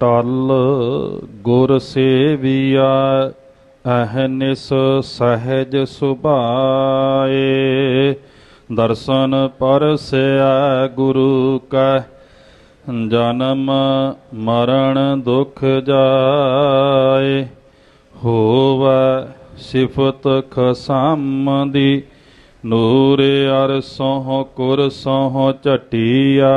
ਟਲ ਗੁਰ ਸੇਵੀਆ ਅਹਨਿਸ ਸਹਿਜ ਸੁਭਾਏ। ਦਰਸ਼ਨ ਪਰਸਿਆ ਗੁਰੂ ਕੈ ਜਨਮ ਮਰਨ ਦੁਖ ਜਾਏ। ਹੋਵੈ ਸਿਫਤ ਖਸਮ ਦੀ ਨੂਰ ਅਰਸੋਂ ਕੁਰ ਸੋਹ ਝਟੀਆ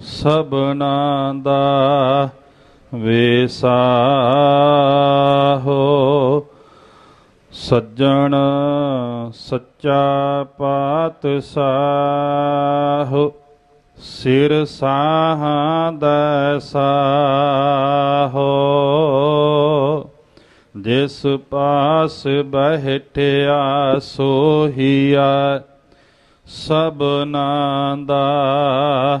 ਸਭਨਾ ਦਾ ਵੇਸਾਹੋ ਸੱਜਣ ਸੱਚਾ ਪਾਤਸ਼ਾਹ ਸਿਰ ਸਾਹਾਂ ਦਾ ਸਾਹੋ ਜਿਸ ਪਾਸ ਬਹਿਠਿਆ ਸੋਹੀਆ। ਸਭਨਾ ਦਾ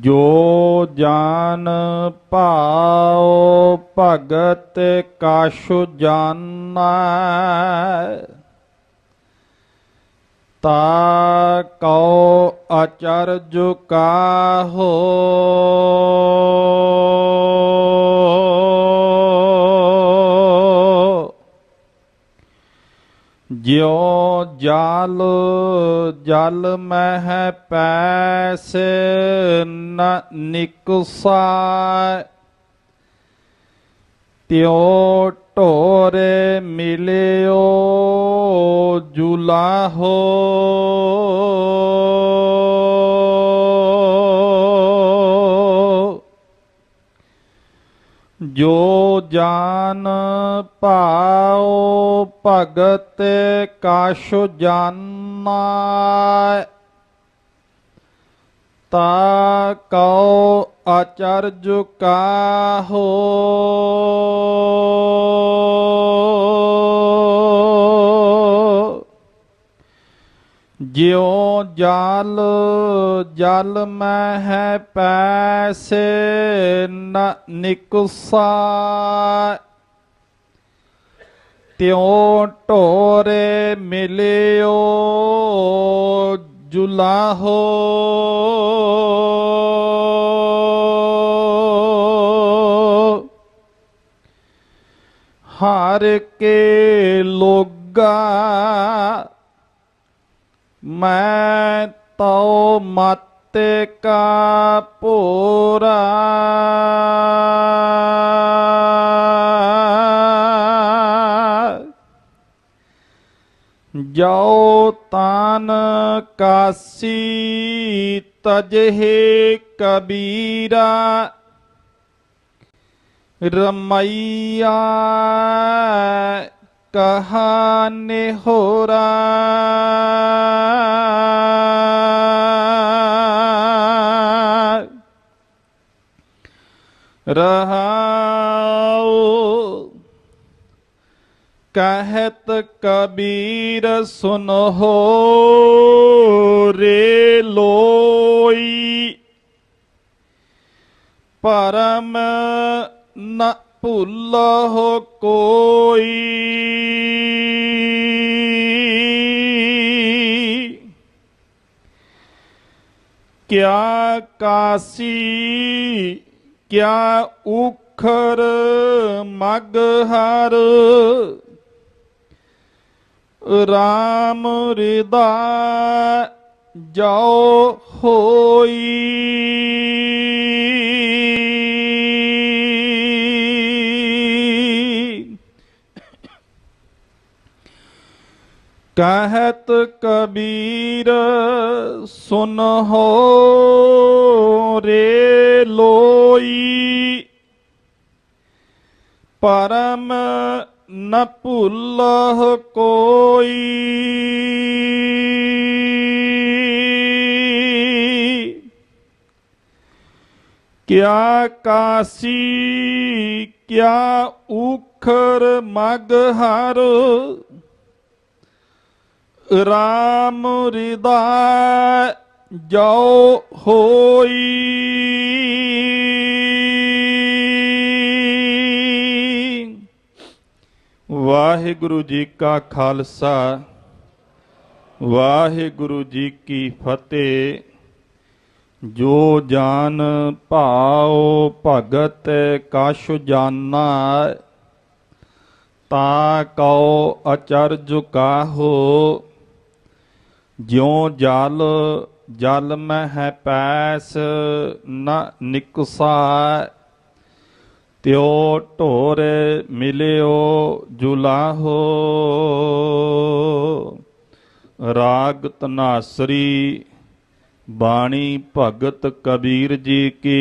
ਜੋ ਜਾਨ ਭਾਉ ਭਗਤ ਕਾਸ਼ੁ ਜਾਣੈ ਤਾ ਕਉ ਅਚਰਜ ਕਾਹੋ ਜਿਉ ਜਲ ਜਲ ਮਹਿ ਪੈਸੇ ਨ ਨਿਕਸਾ ਤਿਉ ਢੋਰੇ ਮਿਲਿਓ ਜੁਲਾਹੋ ਜੋ ਜਾਨ ਭਾਉ ਭਗਤ ਕਾਸ਼ ਜਾਨਾ ਤਾ ਕਉ ਅਚਰਜ ਕਾਹੋ। ਜਿਉ ਜਲ ਜਲ ਮਹਿ ਪੈਸੇ ਨ ਨਿਕਸਾ ਤਿਉ ਢੋਰੇ ਮਿਲਿਓ ਜੁਲਾਹੋ ਹਰ ਕੇ ਲੋਗਾ ਮੈਂ ਤਉ ਮਤ ਕਾ ਪੂਰਾ। ਜਾਉ ਤਾਨ ਕਾਸੀ ਤਜਹਿ ਕਬੀਰਾ। ਰਮਈਆ ਕਹਾਨੇ ਹੋਰਾ। ਰਹਾਉ। ਕਹਿਤ ਕਬੀਰ ਸੁਨਹੋ ਰੇ ਲੋਈ। ਪਰਮ ਨ ਭੁੱਲਹੁ ਕੋਈ। ਕਿਆ ਕਾਸੀ ਕਿਆ ਉਖਰ ਮਗ ਹਰ? RAM ਰਿਦਾ ਜਾਓ ਹੋਈ। ਕਹਿਤ ਕਬੀਰ ਸੁਨ ਹੋ ਰੇ ਲੋ। ਪਰਮ ਨ ਭੁੱਲਹ ਕੋਈ ਕਿਆ ਕਾਸੀ ਕਿਆ ਉਖਰ ਮਗ ਹਰ ਰਾਮ ਰਿਦਾ ਜੋ ਵਾਹਿਗੁਰੂ ਜੀ ਕਾ ਖਾਲਸਾ, ਵਾਹਿਗੁਰੂ ਜੀ ਕੀ ਫਤਿਹ। ਜੋ ਜਾਨ ਭਾਉ ਭਗਤ ਕਛ ਜਾਨਾ, ਤਾ ਕਉ ਅਚਰਜ ਕਾਹੋ। ਜਿਉ ਜਲ ਜਲ ਮਹਿ ਪੈਸ ਨ ਨਿਕਸਾ। ਤਿਉ ਢੋਰ ਮਿਲਿਓ ਜੁਲਾਹੋ। ਰਾਗ ਤਨਾਸਰੀ ਬਾਣੀ ਭਗਤ ਕਬੀਰ ਜੀ ਕੀ।